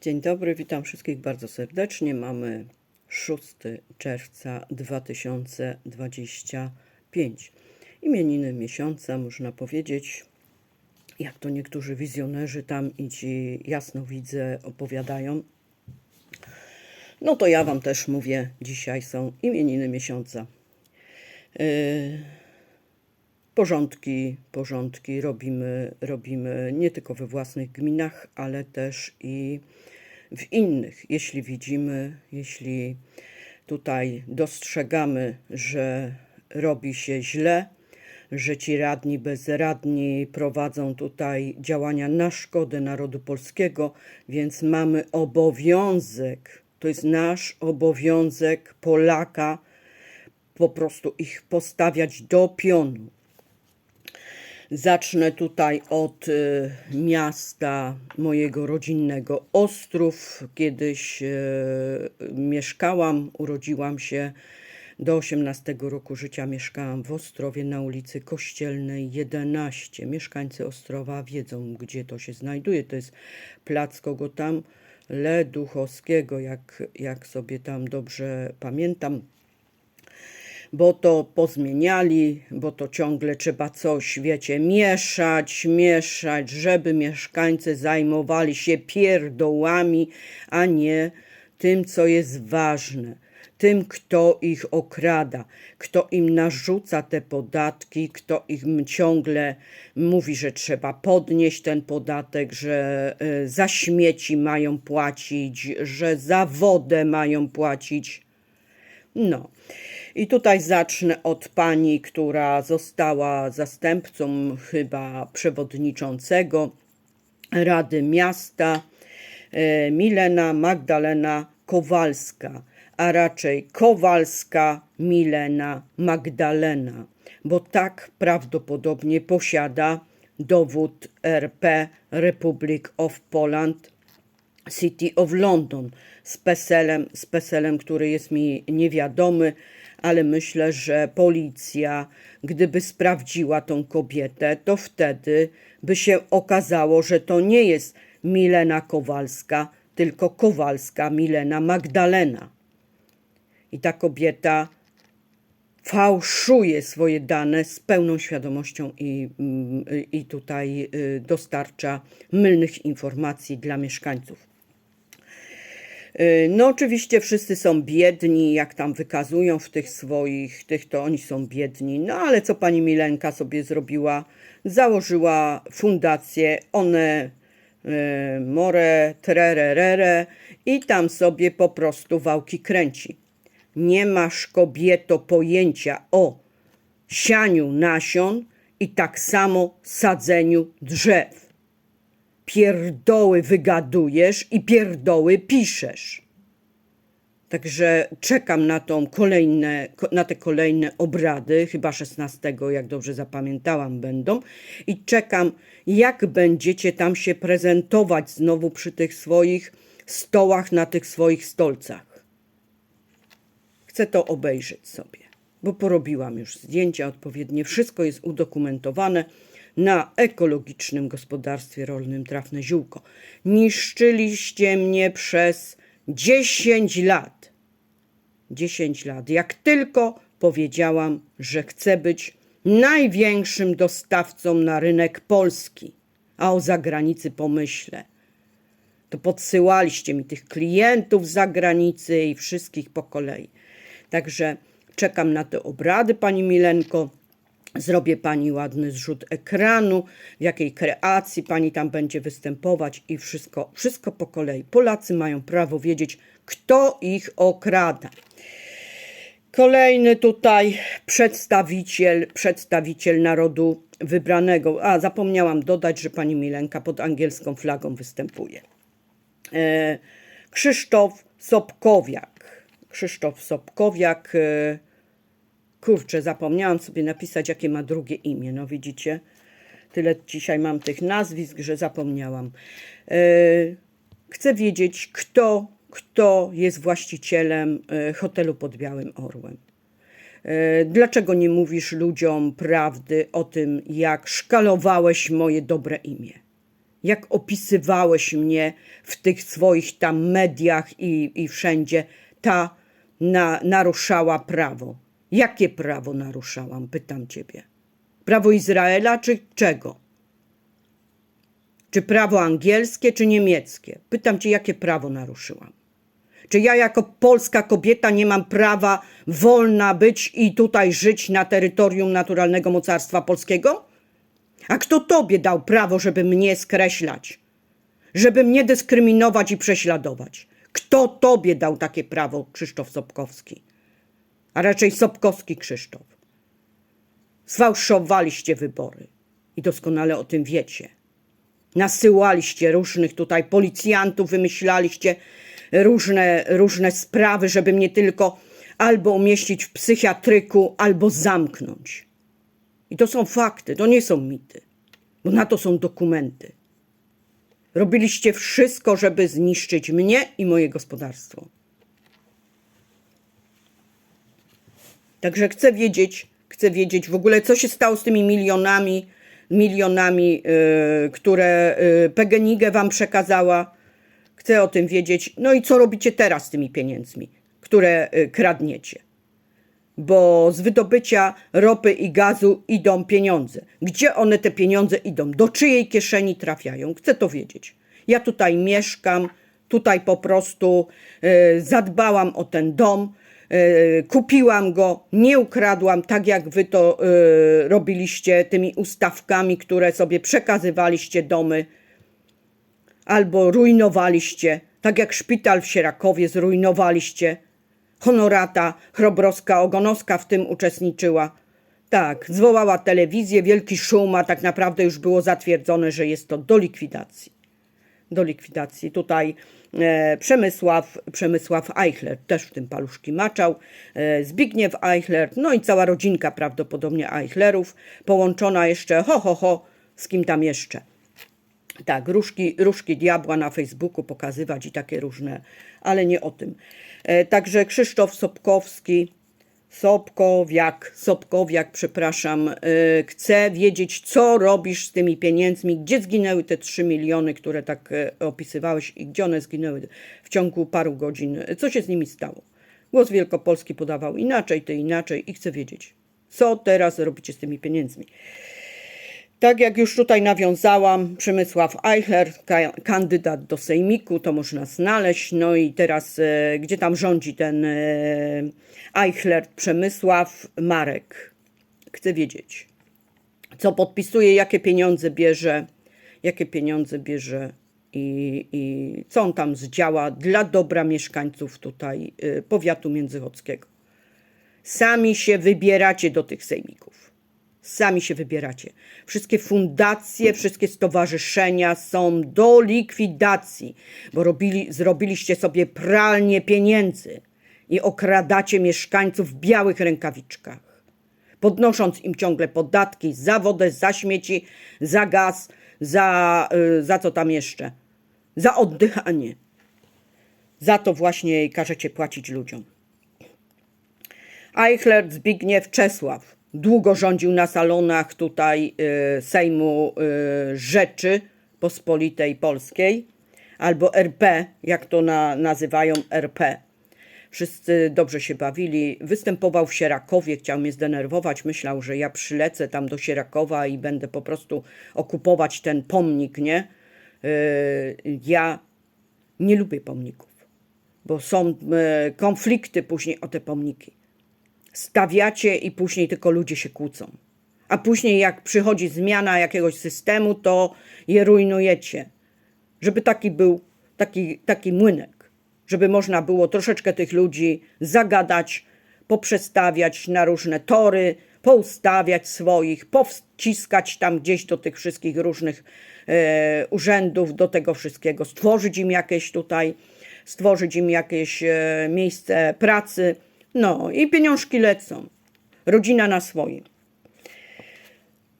Dzień dobry, witam wszystkich bardzo serdecznie. Mamy 6 czerwca 2025. Imieniny miesiąca, można powiedzieć, jak to niektórzy wizjonerzy tam i ci jasnowidze opowiadają. No to ja Wam też mówię, dzisiaj są imieniny miesiąca. Yy, porządki, porządki robimy, robimy nie tylko we własnych gminach, ale też i w innych. Jeśli widzimy, jeśli tutaj dostrzegamy, że robi się źle, że ci radni, bezradni prowadzą tutaj działania na szkodę narodu polskiego, więc mamy obowiązek, to jest nasz obowiązek Polaka, po prostu ich postawiać do pionu. Zacznę tutaj od y, miasta mojego rodzinnego Ostrów. Kiedyś y, mieszkałam, urodziłam się do 18 roku życia mieszkałam w Ostrowie na ulicy Kościelnej 11. Mieszkańcy Ostrowa wiedzą, gdzie to się znajduje. To jest plac kogo tam Leduchowskiego, jak, jak sobie tam dobrze pamiętam bo to pozmieniali, bo to ciągle trzeba coś, wiecie, mieszać, mieszać, żeby mieszkańcy zajmowali się pierdołami, a nie tym, co jest ważne. Tym, kto ich okrada, kto im narzuca te podatki, kto im ciągle mówi, że trzeba podnieść ten podatek, że y, za śmieci mają płacić, że za wodę mają płacić. No. I tutaj zacznę od pani, która została zastępcą chyba przewodniczącego Rady Miasta, e, Milena Magdalena Kowalska, a raczej Kowalska Milena Magdalena, bo tak prawdopodobnie posiada dowód RP Republic of Poland City of London z PESEL-em, z PESEL-em, który jest mi niewiadomy, ale myślę, że policja, gdyby sprawdziła tą kobietę, to wtedy by się okazało, że to nie jest Milena Kowalska, tylko Kowalska Milena Magdalena. I ta kobieta fałszuje swoje dane z pełną świadomością i, mm, i tutaj y, dostarcza mylnych informacji dla mieszkańców. Y, No oczywiście wszyscy są biedni, jak tam wykazują w tych swoich, tych to oni są biedni. No ale co pani Milenka sobie zrobiła? Założyła fundację One y, More Trererere i tam sobie po prostu wałki kręci. Nie masz kobieto pojęcia o sianiu nasion i tak samo sadzeniu drzew pierdoły wygadujesz i pierdoły piszesz. Także czekam na, tą kolejne, na te kolejne obrady, chyba 16, jak dobrze zapamiętałam, będą. I czekam, jak będziecie tam się prezentować znowu przy tych swoich stołach, na tych swoich stolcach. Chcę to obejrzeć sobie, bo porobiłam już zdjęcia odpowiednie. Wszystko jest udokumentowane na ekologicznym gospodarstwie rolnym Trafne Ziółko. Niszczyliście mnie przez 10 lat. 10 lat. Jak tylko powiedziałam, że chcę być największym dostawcą na rynek polski, a o zagranicy pomyślę to podsyłaliście mi tych klientów z zagranicy i wszystkich po kolei. Także czekam na te obrady, pani Milenko. Zrobię pani ładny zrzut ekranu, w jakiej kreacji pani tam będzie występować i wszystko, wszystko po kolei. Polacy mają prawo wiedzieć, kto ich okrada. Kolejny tutaj przedstawiciel, przedstawiciel narodu wybranego. A, zapomniałam dodać, że pani Milenka pod angielską flagą występuje. E, Krzysztof Sobkowiak. Krzysztof Sobkowiak. Kurczę, zapomniałam sobie napisać, jakie ma drugie imię. No widzicie, tyle dzisiaj mam tych nazwisk, że zapomniałam. E, chcę wiedzieć, kto, kto jest właścicielem e, hotelu pod Białym Orłem. E, Dlaczego nie mówisz ludziom prawdy o tym, jak szkalowałeś moje dobre imię? jak opisywałeś mnie w tych swoich tam mediach i, i wszędzie, ta na, naruszała prawo. Jakie prawo naruszałam? Pytam ciebie. Prawo Izraela czy czego? Czy prawo angielskie, czy niemieckie? Pytam cię, jakie prawo naruszyłam? Czy ja jako polska kobieta nie mam prawa wolna być i tutaj żyć na terytorium naturalnego mocarstwa polskiego? A kto tobie dał prawo, żeby mnie skreślać? Żeby mnie dyskryminować i prześladować? Kto tobie dał takie prawo, Krzysztof Sobkowski? A raczej Sobkowski Krzysztof. Sfałszowaliście wybory i doskonale o tym wiecie. Nasyłaliście różnych tutaj policjantów, wymyślaliście różne, różne sprawy, żeby mnie tylko albo umieścić w psychiatryku, albo zamknąć. I to są fakty, to nie są mity, bo na to są dokumenty. Robiliście wszystko, żeby zniszczyć mnie i moje gospodarstwo. Także chcę wiedzieć, chcę wiedzieć w ogóle, co się stało z tymi milionami, milionami, yy, które yy, wam przekazała. Chcę o tym wiedzieć. No i co robicie teraz z tymi pieniędzmi, które yy, kradniecie? Bo z wydobycia ropy i gazu idą pieniądze. Gdzie one te pieniądze idą? Do czyjej kieszeni trafiają? Chcę to wiedzieć. Ja tutaj mieszkam, tutaj po prostu yy, zadbałam o ten dom. Yy, kupiłam go, nie ukradłam, tak jak wy to yy, robiliście tymi ustawkami, które sobie przekazywaliście domy, albo rujnowaliście, tak jak szpital w Sierakowie zrujnowaliście. Honorata Chrobrowska Ogonowska w tym uczestniczyła. Tak, zwołała telewizję, wielki szum, a tak naprawdę już było zatwierdzone, że jest to do likwidacji do likwidacji. Tutaj e, Przemysław, Przemysław Eichler też w tym paluszki maczał, e, Zbigniew Eichler, no i cała rodzinka prawdopodobnie Eichlerów, połączona jeszcze ho, ho, ho, z kim tam jeszcze. Tak, różki, różki diabła na Facebooku pokazywać i takie różne, ale nie o tym. E, także Krzysztof Sobkowski, Sobkowiak, Sobkowiak, przepraszam, yy, chcę wiedzieć, co robisz z tymi pieniędzmi, gdzie zginęły te 3 miliony, które tak e, opisywałeś i gdzie one zginęły w ciągu paru godzin, co się z nimi stało. Głos Wielkopolski podawał inaczej, ty inaczej i chcę wiedzieć, co teraz robicie z tymi pieniędzmi. Tak jak już tutaj nawiązałam, Przemysław Eichler, ka- kandydat do Sejmiku, to można znaleźć. No i teraz, e, gdzie tam rządzi ten e, Eichler, Przemysław Marek? Chcę wiedzieć, co podpisuje, jakie pieniądze bierze, jakie pieniądze bierze i, i co on tam zdziała dla dobra mieszkańców tutaj e, powiatu międzychodzkiego. Sami się wybieracie do tych sejmików. Sami się wybieracie. Wszystkie fundacje, wszystkie stowarzyszenia są do likwidacji, bo robili, zrobiliście sobie pralnię pieniędzy i okradacie mieszkańców w białych rękawiczkach, podnosząc im ciągle podatki za wodę, za śmieci, za gaz, za, y, za co tam jeszcze? Za oddychanie. Za to właśnie każecie płacić ludziom. Eichler, Zbigniew, Czesław. Długo rządził na salonach tutaj y, Sejmu y, Rzeczy Pospolitej Polskiej, albo RP, jak to na, nazywają RP. Wszyscy dobrze się bawili. Występował w Sierakowie, chciał mnie zdenerwować. Myślał, że ja przylecę tam do Sierakowa i będę po prostu okupować ten pomnik, nie? Y, ja nie lubię pomników, bo są konflikty później o te pomniki stawiacie i później tylko ludzie się kłócą. A później, jak przychodzi zmiana jakiegoś systemu, to je rujnujecie. Żeby taki był taki, taki młynek, żeby można było troszeczkę tych ludzi zagadać, poprzestawiać na różne tory, poustawiać swoich, powciskać tam gdzieś do tych wszystkich różnych e, urzędów, do tego wszystkiego, stworzyć im jakieś tutaj, stworzyć im jakieś e, miejsce pracy no i pieniążki lecą. Rodzina na swoim.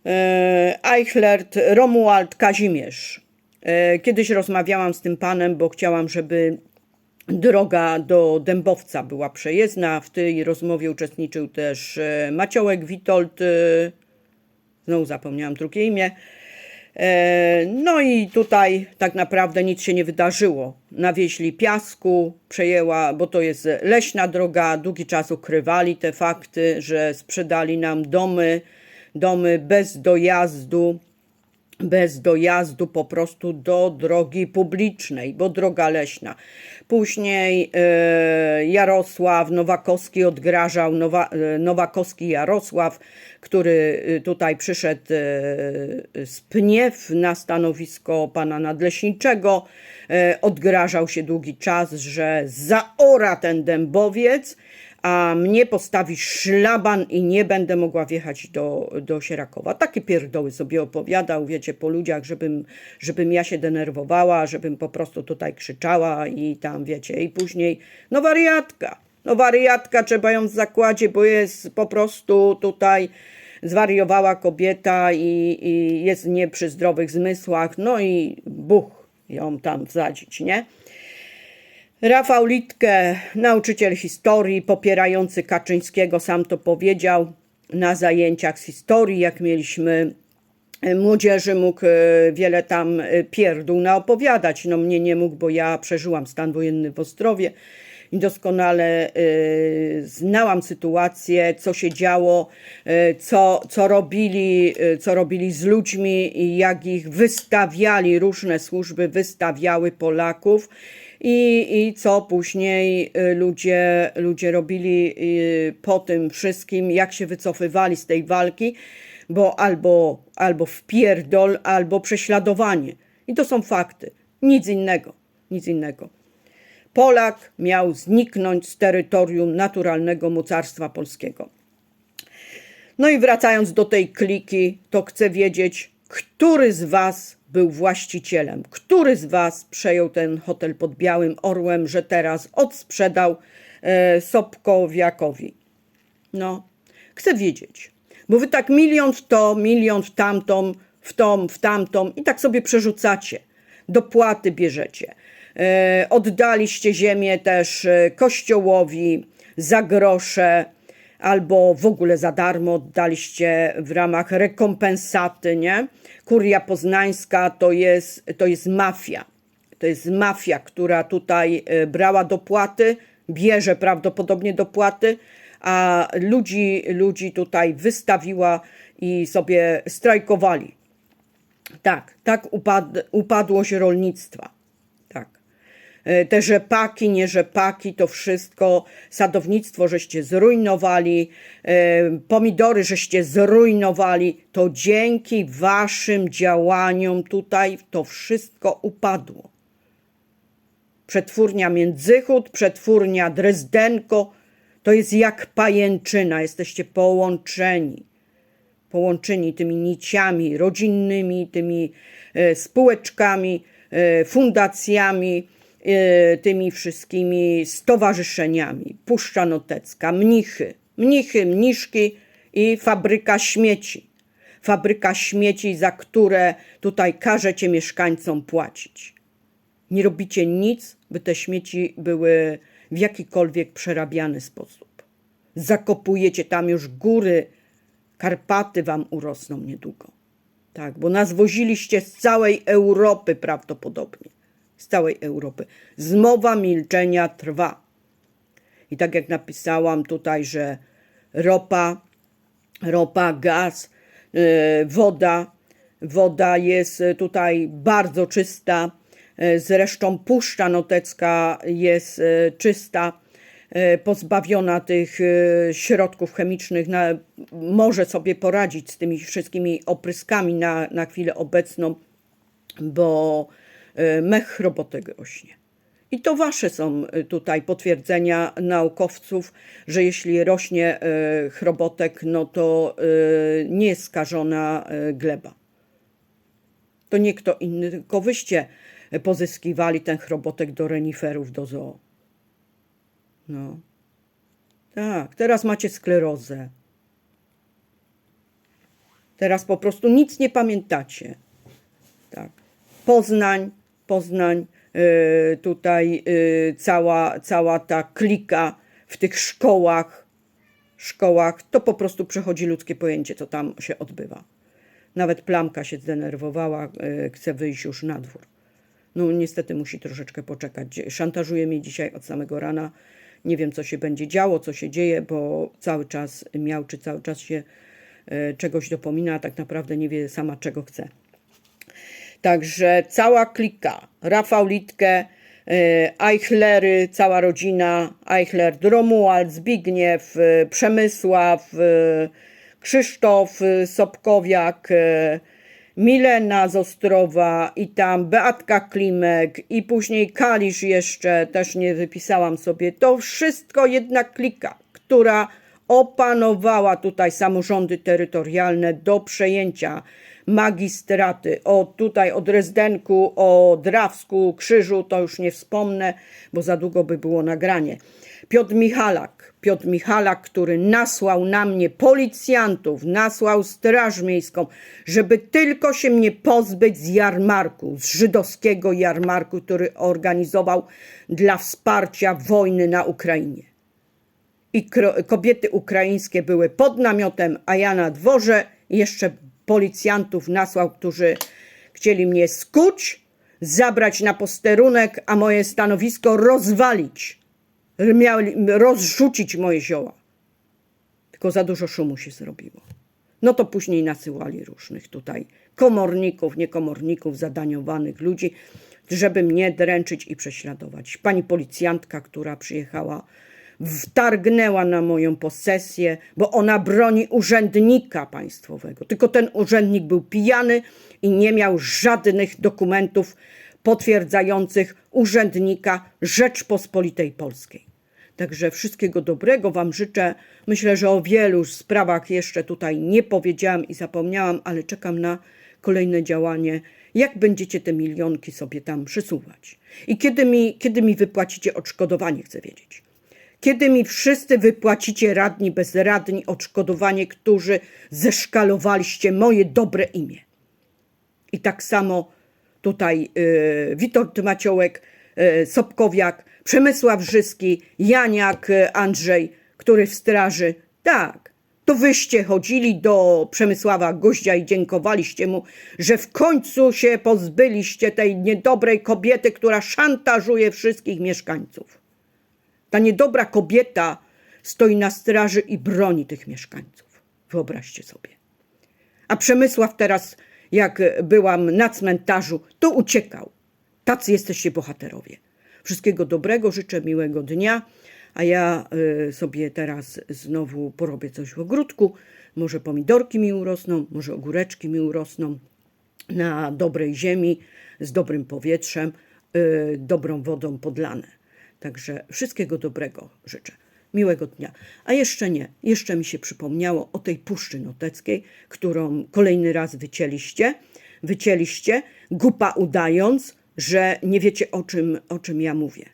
E, Eichlert, Romuald, Kazimierz. E, Kiedyś rozmawiałam z tym panem, bo chciałam, żeby droga do Dębowca była przejezdna. W tej rozmowie uczestniczył też e, Maciołek Witold, znowu zapomniałam drugie imię, No i tutaj tak naprawdę nic się nie wydarzyło. Nawieźli piasku, przejęła, bo to jest leśna droga, długi czas ukrywali te fakty, że sprzedali nam domy, domy bez dojazdu, bez dojazdu po prostu do drogi publicznej, bo droga leśna. Później e, Jarosław Nowakowski odgrażał, Nowa, e, Nowakowski Jarosław, który e, tutaj przyszedł z Pniew na stanowisko pana nadleśniczego, odgrażał się długi czas, że zaora ten dębowiec, a mnie postawi szlaban i nie będę mogła wjechać do, do Sierakowa. Takie pierdoły sobie opowiadał, wiecie, po ludziach, żebym, żebym ja się denerwowała, żebym po prostu tutaj krzyczała i tam, wiecie, i później, no wariatka, no wariatka, trzeba ją w zakładzie, bo jest po prostu tutaj zwariowała kobieta i, i jest nie przy zdrowych zmysłach, no i buch ją tam wsadzić, nie? Rafał Litke, nauczyciel historii, popierający Kaczyńskiego, sam to powiedział na zajęciach z historii, jak mieliśmy e, młodzieży, mógł e, wiele tam e, pierdół naopowiadać. No mnie nie mógł, bo ja przeżyłam stan wojenny w Ostrowie i doskonale znałam sytuację, co się działo, co, co, robili, co robili z ludźmi i jak ich wystawiali, różne służby wystawiały Polaków i, i co później y, ludzie, ludzie robili y, po tym wszystkim, jak się wycofywali z tej walki, bo albo, albo wpierdol, albo prześladowanie. I to są fakty. Nic innego. Nic innego. Polak miał zniknąć z terytorium naturalnego mocarstwa polskiego. No i wracając do tej kliki, to chcę wiedzieć, który z Was był właścicielem, który z Was przejął ten hotel pod Białym Orłem, że teraz odsprzedał e, Sobkowiakowi. No, chcę wiedzieć, bo Wy tak milion w to, milion w tamtą, w tą, w tamtą i tak sobie przerzucacie. Dopłaty bierzecie. E, oddaliście ziemię też e, kościołowi za grosze, albo w ogóle za darmo oddaliście w ramach rekompensaty, nie? Kuria Poznańska to jest, to jest mafia. To jest mafia, która tutaj e, brała dopłaty, bierze prawdopodobnie dopłaty, a ludzi, ludzi tutaj wystawiła i sobie strajkowali. Tak, tak upad, upadłość rolnictwa. E, Te rzepaki, nie rzepaki, to wszystko, sadownictwo żeście zrujnowali, e, pomidory żeście zrujnowali, to dzięki waszym działaniom tutaj to wszystko upadło. Przetwórnia Międzychód, przetwórnia Drezdenko, to jest jak pajęczyna, jesteście połączeni. Połączeni tymi niciami rodzinnymi, tymi e, spółeczkami, fundacjami, tymi wszystkimi stowarzyszeniami. Puszcza Notecka, mnichy, mnichy, mniszki i fabryka śmieci. Fabryka śmieci, za które tutaj każecie mieszkańcom płacić. Nie robicie nic, by te śmieci były w jakikolwiek przerabiany sposób. Zakopujecie tam już góry, Karpaty wam urosną niedługo. Tak, bo nas woziliście z całej Europy prawdopodobnie. Z całej Europy. Zmowa milczenia trwa. I tak jak napisałam tutaj, że ropa, ropa, gaz, yy, woda, woda jest tutaj bardzo czysta. Zresztą Puszcza Notecka jest yy, czysta e, pozbawiona tych środków chemicznych, może sobie poradzić z tymi wszystkimi opryskami na, na chwilę obecną, bo mech chrobotek rośnie. I to wasze są e, tutaj potwierdzenia naukowców, że jeśli rośnie e, chrobotek, no to e, nie jest skażona e, gleba. To nie kto inny, tylko wyście pozyskiwali ten chrobotek do reniferów, do zoo. No. Tak, teraz macie sklerozę. Teraz po prostu nic nie pamiętacie. Tak. Poznań, Poznań, y, tutaj y, cała, cała ta klika w tych szkołach, szkołach, to po prostu przechodzi ludzkie pojęcie, co tam się odbywa. Nawet plamka się zdenerwowała, e, chce wyjść już na dwór. No niestety musi troszeczkę poczekać. Szantażuje mnie dzisiaj od samego rana. Nie wiem, co się będzie działo, co się dzieje, bo cały czas miał, czy cały czas się czegoś dopomina, a tak naprawdę nie wie sama, czego chce. Także cała klika, Rafał Litke, y, Eichlery, cała rodzina, Eichler, Romuald, Zbigniew, y, Przemysław, y, Krzysztof Sobkowiak, Milena z Ostrowa i tam Beatka Klimek i później Kalisz jeszcze, też nie wypisałam sobie. To wszystko jedna klika, która opanowała tutaj samorządy terytorialne do przejęcia magistraty. O tutaj o Dresdenku, o Drawsku, Krzyżu to już nie wspomnę, bo za długo by było nagranie. Piotr Michalak, Piotr Michalak, który nasłał na mnie policjantów, nasłał Straż Miejską, żeby tylko się mnie pozbyć z jarmarku, z żydowskiego jarmarku, który organizował dla wsparcia wojny na Ukrainie i kobiety ukraińskie były pod namiotem, a ja na dworze jeszcze policjantów nasłał, którzy chcieli mnie skuć, zabrać na posterunek, a moje stanowisko rozwalić. Mieli rozrzucić moje zioła. Tylko za dużo szumu się zrobiło. No to później nasyłali różnych tutaj komorników, niekomorników, zadaniowanych ludzi, żeby mnie dręczyć i prześladować. Pani policjantka, która przyjechała, wtargnęła na moją posesję, bo ona broni urzędnika państwowego. Tylko ten urzędnik był pijany i nie miał żadnych dokumentów potwierdzających urzędnika Rzeczpospolitej Polskiej. Także wszystkiego dobrego Wam życzę. Myślę, że o wielu sprawach jeszcze tutaj nie powiedziałam i zapomniałam, ale czekam na kolejne działanie. Jak będziecie te milionki sobie tam przesuwać? I kiedy mi, kiedy mi wypłacicie odszkodowanie, chcę wiedzieć. Kiedy mi wszyscy wypłacicie radni, bezradni odszkodowanie, którzy zeszkalowaliście moje dobre imię? I tak samo tutaj y, Witold Maciołek, y, Sobkowiak, Przemysław Żyski, Janiak, y, Andrzej, który w straży. Tak, to wyście chodzili do Przemysława Goździa i dziękowaliście mu, że w końcu się pozbyliście tej niedobrej kobiety, która szantażuje wszystkich mieszkańców. Ta niedobra kobieta stoi na straży i broni tych mieszkańców. Wyobraźcie sobie. A Przemysław teraz, jak byłam na cmentarzu, to uciekał. Tacy jesteście bohaterowie. Wszystkiego dobrego, życzę miłego dnia, a ja y, sobie teraz znowu porobię coś w ogródku. Może pomidorki mi urosną, może ogóreczki mi urosną na dobrej ziemi, z dobrym powietrzem, y, dobrą wodą podlane. Także wszystkiego dobrego życzę. Miłego dnia. A jeszcze nie, jeszcze mi się przypomniało o tej Puszczy Noteckiej, którą kolejny raz wycięliście. Wycięliście, gupa udając, że nie wiecie o czym, o czym ja mówię.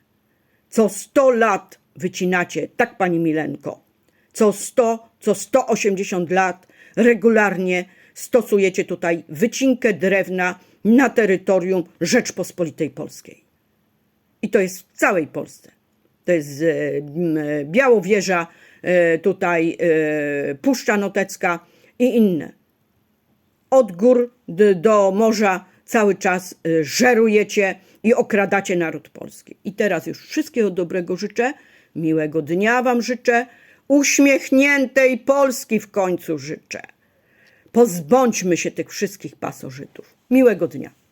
Co 100 lat wycinacie, tak pani Milenko. Co 100, co 180 lat regularnie stosujecie tutaj wycinkę drewna na terytorium Rzeczpospolitej Polskiej. I to jest w całej Polsce. To jest e, m, Białowieża, e, tutaj e, Puszcza Notecka i inne. Od gór do morza cały czas e, żerujecie i okradacie naród polski. I teraz już wszystkiego dobrego życzę, miłego dnia Wam życzę, uśmiechniętej Polski w końcu życzę. Pozbądźmy się tych wszystkich pasożytów. Miłego dnia.